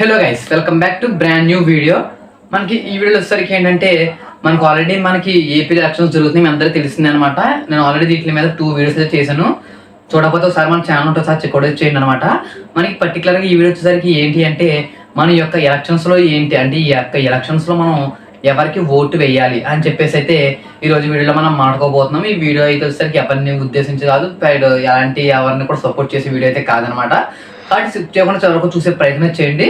Hello guys welcome back to brand new video మనకి ఈ వీడియోలో వచ్చేసరికి ఏంటంటే మనకు ఆల్రెడీ మనకి ఏపీ ఎలక్షన్స్ జరుగుతున్నాయి మీ అందరికీ తెలిసిందే అనమాట నేను ఆల్రెడీ వీటి మీద టూ వీడియోస్ అయితే చేశాను. చూడకపోతే ఒకసారి మన ఛానల్ ఉంటే ఒకసారి చెక్ చేయండి అనమాట మనకి పర్టికులర్గా ఈ వీడియో వచ్చేసరికి ఏంటి అంటే మన యొక్క ఎలక్షన్స్లో ఏంటి అంటే ఈ యొక్క ఎలక్షన్స్లో మనం ఎవరికి ఓటు వేయాలి అని చెప్పేసి అయితే ఈరోజు వీడియోలో మనం మాట్లాడుకోబోతున్నాం. ఈ వీడియో అయితే వచ్చేసరికి ఎవరిని ఉద్దేశించి కాదు ఎలాంటి ఎవరిని కూడా సపోర్ట్ చేసే వీడియో అయితే కాదనమాట. కాబట్టి స్కిప్ చేయకుండా చివరకు చూసే ప్రయత్నం చేయండి.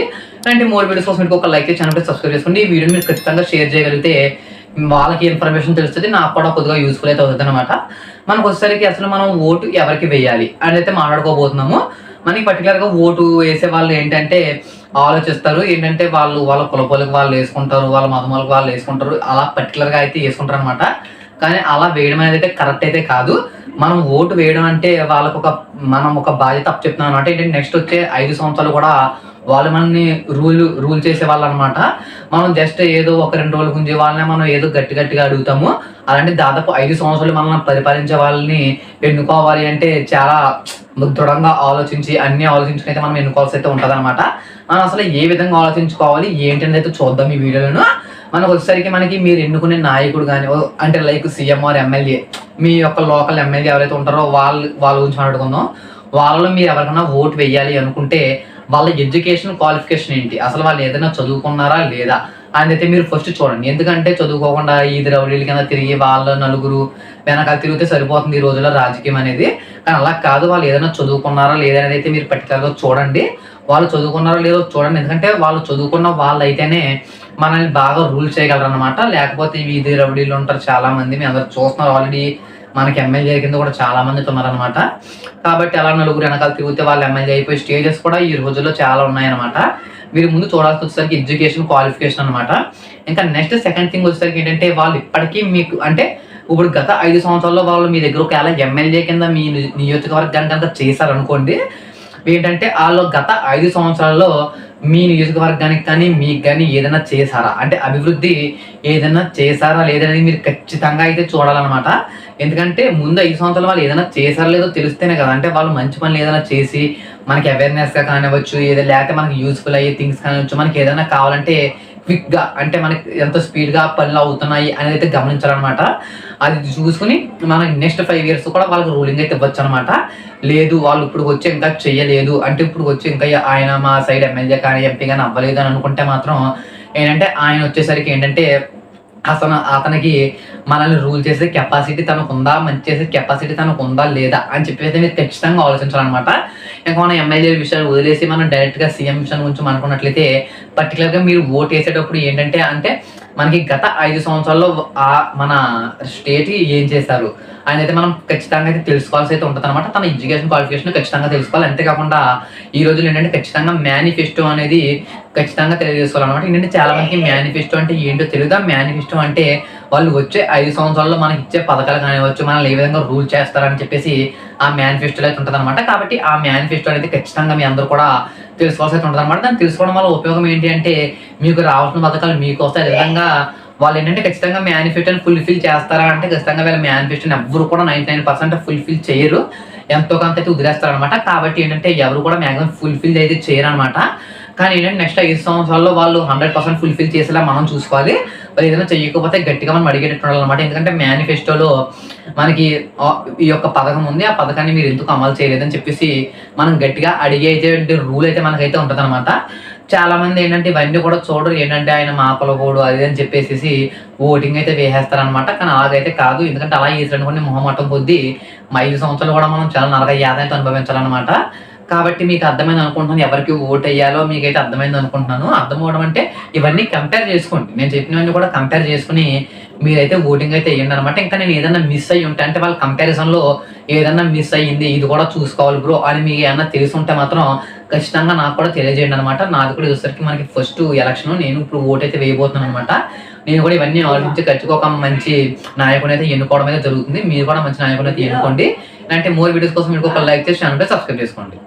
అంటే మోర్ వీడియోస్ కోసం మీకు ఒక లైక్ ఛానల్ సబ్స్క్రైబ్ చేసుకోండి ఈ వీడియో మీరు ఖచ్చితంగా షేర్ చేయగలిగితే వాళ్ళకి ఇన్ఫర్మేషన్ తెలుస్తుంది నాకు కూడా కొద్దిగా యూస్ఫుల్ అయితే అవుతుంది అనమాట మనకు వచ్చేసరికి అసలు మనం ఓటు ఎవరికి వేయాలి అని అయితే మాట్లాడుకోబోతున్నాము. మనకి పర్టికులర్గా ఓటు వేసే వాళ్ళు ఏంటంటే ఆలోచిస్తారు. ఏంటంటే వాళ్ళు వాళ్ళ కులపోలకు వాళ్ళు వేసుకుంటారు వాళ్ళ మతములకు వాళ్ళు వేసుకుంటారు. అలా పర్టికులర్గా అయితే వేసుకుంటారు అనమాట కానీ అలా వేయడం అనేది అయితే కరెక్ట్ అయితే కాదు. మనం ఓటు వేయడం అంటే వాళ్ళకు ఒక మనం ఒక బాధ్యత చెప్తున్నాం అనమాట ఏంటంటే నెక్స్ట్ వచ్చే ఐదు సంవత్సరాలు కూడా వాళ్ళు మనల్ని రూల్ రూల్ చేసే వాళ్ళు అనమాట మనం జస్ట్ ఏదో ఒక రెండు రోజుల గురించి వాళ్ళని మనం ఏదో గట్టి గట్టిగా అడుగుతాము. అలాంటి దాదాపు ఐదు సంవత్సరాలు మనల్ని పరిపాలించే వాళ్ళని ఎన్నుకోవాలి అంటే చాలా దృఢంగా ఆలోచించి అన్ని ఆలోచించుకుని అయితే మనం ఎన్నుకోవాల్సి అయితే ఉంటుంది అనమాట మనం అసలు ఏ విధంగా ఆలోచించుకోవాలి ఏంటి అనేది అయితే చూద్దాం ఈ వీడియోలను. మనకు వచ్చేసరికి మనకి మీరు ఎన్నుకునే నాయకుడు కానీ అంటే లైక్ సీఎం ఆర్ ఎమ్మెల్యే మీ యొక్క లోకల్ ఎమ్మెల్యే ఎవరైతే ఉంటారో వాళ్ళు వాళ్ళ గురించి మాట్లాడుకుందాం. వాళ్ళలో మీరు ఎవరికైనా ఓటు వేయాలి అనుకుంటే వాళ్ళ ఎడ్యుకేషన్ క్వాలిఫికేషన్ ఏంటి? అసలు వాళ్ళు ఏదైనా చదువుకున్నారా లేదా? అని అయితే మీరు ఫస్ట్ చూడండి. ఎందుకంటే చదువుకోకుండా ఈది రౌడీల కింద తిరిగి వాళ్ళ నలుగురు వెనకాల తిరిగితే సరిపోతుంది ఈ రోజుల్లో రాజకీయం అనేది. కానీ అలా కాదు వాళ్ళు ఏదైనా చదువుకున్నారా లేదా అనేది అయితే మీరు పర్టికులర్గా చూడండి. వాళ్ళు చదువుకున్నారో లేదో చూడండి. ఎందుకంటే వాళ్ళు చదువుకున్న వాళ్ళు అయితేనే మనల్ని బాగా రూల్ చేయగలరు అనమాట లేకపోతే వీధి రౌడీలు ఉంటారు చాలా మంది మీ అందరు చూస్తున్నారు ఆల్రెడీ మనకి ఎమ్మెల్యే కింద కూడా చాలా మంది ఉన్నారనమాట కాబట్టి అలా నలుగురు వెనకాల తిరిగితే వాళ్ళు ఎమ్మెల్యే అయిపోయి స్టేజెస్ కూడా ఈ రోజుల్లో చాలా ఉన్నాయన్నమాట. మీరు ముందు చూడాల్సి వచ్చేసరికి ఎడ్యుకేషన్ క్వాలిఫికేషన్ అనమాట ఇంకా నెక్స్ట్ సెకండ్ థింగ్ వచ్చేసరికి ఏంటంటే వాళ్ళు ఇప్పటికీ మీకు అంటే ఇప్పుడు గత ఐదు సంవత్సరాల్లో వాళ్ళు మీ దగ్గర ఒకవేళ ఎమ్మెల్యే కింద మీ నియోజకవర్గానికి అంతా చేశారనుకోండి ఏంటంటే వాళ్ళు గత ఐదు సంవత్సరాల్లో మీ నియోజకవర్గానికి కానీ మీకు కానీ ఏదైనా చేశారా? అంటే అభివృద్ధి ఏదైనా చేశారా లేదనేది మీరు ఖచ్చితంగా అయితే చూడాలన్నమాట. ఎందుకంటే ముందు ఐదు సంవత్సరాలు వాళ్ళు ఏదైనా చేశారా లేదో తెలిస్తేనే కదా. అంటే వాళ్ళు మంచి పనులు ఏదైనా చేసి మనకి అవేర్నెస్గా కానివ్వచ్చు ఏదో లేకపోతే మనకి యూస్ఫుల్ అయ్యే థింగ్స్ కానివ్వచ్చు మనకి ఏదైనా కావాలంటే క్విక్గా అంటే మనకి ఎంత స్పీడ్గా పనులు అవుతున్నాయి అనేది అయితే గమనించాలన్నమాట. అది చూసుకుని మనకి నెక్స్ట్ ఫైవ్ ఇయర్స్ కూడా వాళ్ళకి రూలింగ్ అయితే ఇవ్వచ్చు అనమాట లేదు వాళ్ళు ఇప్పుడు వచ్చి ఇంకా చెయ్యలేదు అంటే ఇప్పుడు వచ్చి ఇంకా ఆయన మా సైడ్ ఎమ్మెల్యే కానీ ఎంపీ కానీ అవ్వలేదు అని అనుకుంటే మాత్రం ఏంటంటే ఆయన వచ్చేసరికి ఏంటంటే అసలు అతనికి మనల్ని రూల్ చేసే కెపాసిటీ తనకు ఉందా మంచి చేసే కెపాసిటీ తనకు ఉందా లేదా? అని చెప్పి అయితే మీరు ఖచ్చితంగా ఆలోచించాలన్నమాట. ఇంకా మనం ఎమ్మెల్యే విషయాలు వదిలేసి మనం డైరెక్ట్గా సీఎం విషయం గురించి అనుకున్నట్లయితే పర్టికులర్గా మీరు ఓట్ వేసేటప్పుడు ఏంటంటే అంటే మనకి గత ఐదు సంవత్సరాల్లో ఆ మన స్టేట్కి ఏం చేశారు? అని అయితే మనం ఖచ్చితంగా అయితే తెలుసుకోవాల్సి అయితే ఉంటుంది అనమాట తన ఎడ్యుకేషన్ క్వాలిఫికేషన్ ఖచ్చితంగా తెలుసుకోవాలి. అంతేకాకుండా ఈ రోజులు ఏంటంటే ఖచ్చితంగా మేనిఫెస్టో అనేది ఖచ్చితంగా తెలియజేసుకోవాలన్నమాట. ఏంటంటే చాలా మందికి మేనిఫెస్టో అంటే ఏంటో తెలియదు ఆ మేనిఫెస్టో అంటే వాళ్ళు వచ్చే ఐదు సంవత్సరాల్లో మనకి ఇచ్చే పథకాలు కానివ్వచ్చు మనల్ని ఏ విధంగా రూల్ చేస్తారని చెప్పేసి ఆ మేనిఫెస్టోలో అయితే ఉంటుంది అనమాట కాబట్టి ఆ మేనిఫెస్టో అనేది ఖచ్చితంగా మీ అందరూ కూడా తెలుసుకోవాల్సి అయితే ఉంటుంది అనమాట దాన్ని తెలుసుకోవడం వల్ల ఉపయోగం ఏంటి అంటే మీకు రావాల్సిన పథకాలు మీకు వస్తాయి అదేవిధంగా వాళ్ళు ఏంటంటే ఖచ్చితంగా మేనిఫెస్టోని ఫుల్ఫిల్ చేస్తారా అంటే ఖచ్చితంగా వీళ్ళ మేనిఫెస్టోని ఎవరు కూడా నైన్టీ నైన్ పర్సెంట్ ఫుల్ఫిల్ చేయరు. ఎంతో కొంత అయితే వదిలేస్తారు అనమాట కాబట్టి ఏంటంటే ఎవరు కూడా మ్యాక్సిమం ఫుల్ఫిల్ అయితే చేయరు అనమాట కానీ ఏంటంటే నెక్స్ట్ ఐదు సంవత్సరాల్లో వాళ్ళు హండ్రెడ్ పర్సెంట్ ఫుల్ఫిల్ చేసేలా మనం చూసుకోవాలి. వాళ్ళు ఏదైనా చేయకపోతే గట్టిగా మనం అడిగేటట్టు ఉండాలన్నమాట. ఎందుకంటే మేనిఫెస్టోలో మనకి ఈ యొక్క పథకం ఉంది. ఆ పథకాన్ని మీరు ఎందుకు అమలు చేయలేదని చెప్పేసి మనం గట్టిగా అడిగే రూల్ అయితే మనకైతే ఉంటుంది చాలా మంది ఏంటంటే ఇవన్నీ కూడా చూడరు. ఏంటంటే ఆయన మాపలకూడు అది అని చెప్పేసి ఓటింగ్ అయితే వేసేస్తారనమాట కానీ అలాగైతే కాదు. ఎందుకంటే అలా వేసినటువంటి మొహమాటం కొద్దీ మా ఐదు సంవత్సరాలు కూడా మనం చాలా నరక యాదైతే అనుభవించాలన్నమాట. కాబట్టి మీకు అర్థమైంది అనుకుంటున్నాను. ఎవరికి ఓట్ వేయాలో మీకైతే అర్థమైంది అనుకుంటున్నాను. అర్థం అవడం అంటే ఇవన్నీ కంపేర్ చేసుకోండి. నేను చెప్పినవన్నీ కూడా కంపేర్ చేసుకుని మీరైతే ఓటింగ్ అయితే వేయండి అనమాట ఇంకా నేను ఏదైనా మిస్ అయ్యి ఉంటే అంటే వాళ్ళ కంపారిజన్లో ఏదైనా మిస్ అయ్యింది ఇది కూడా చూసుకోవాలి బ్రో అని మీకు ఏమన్నా తెలిసి ఉంటే మాత్రం ఖచ్చితంగా నాకు కూడా తెలియజేయండి అనమాట నాది కూడా వచ్చేసరికి మనకి ఫస్ట్ ఎలక్షన్ నేను ఇప్పుడు ఓట్ అయితే వేయబోతున్నాను అనమాట నేను కూడా ఇవన్నీ ఆలోచించి ఖచ్చితంగా ఒక మంచి నాయకుని అయితే ఎన్నుకోవడం అయితే జరుగుతుంది. మీరు కూడా మంచి నాయకుని అయితే ఎన్నుకోండి. ఇలాంటి మోర్ వీడియోస్ కోసం మీరు ఒక లైక్ చేసి ఛానల్ సబ్స్క్రైబ్ చేసుకోండి.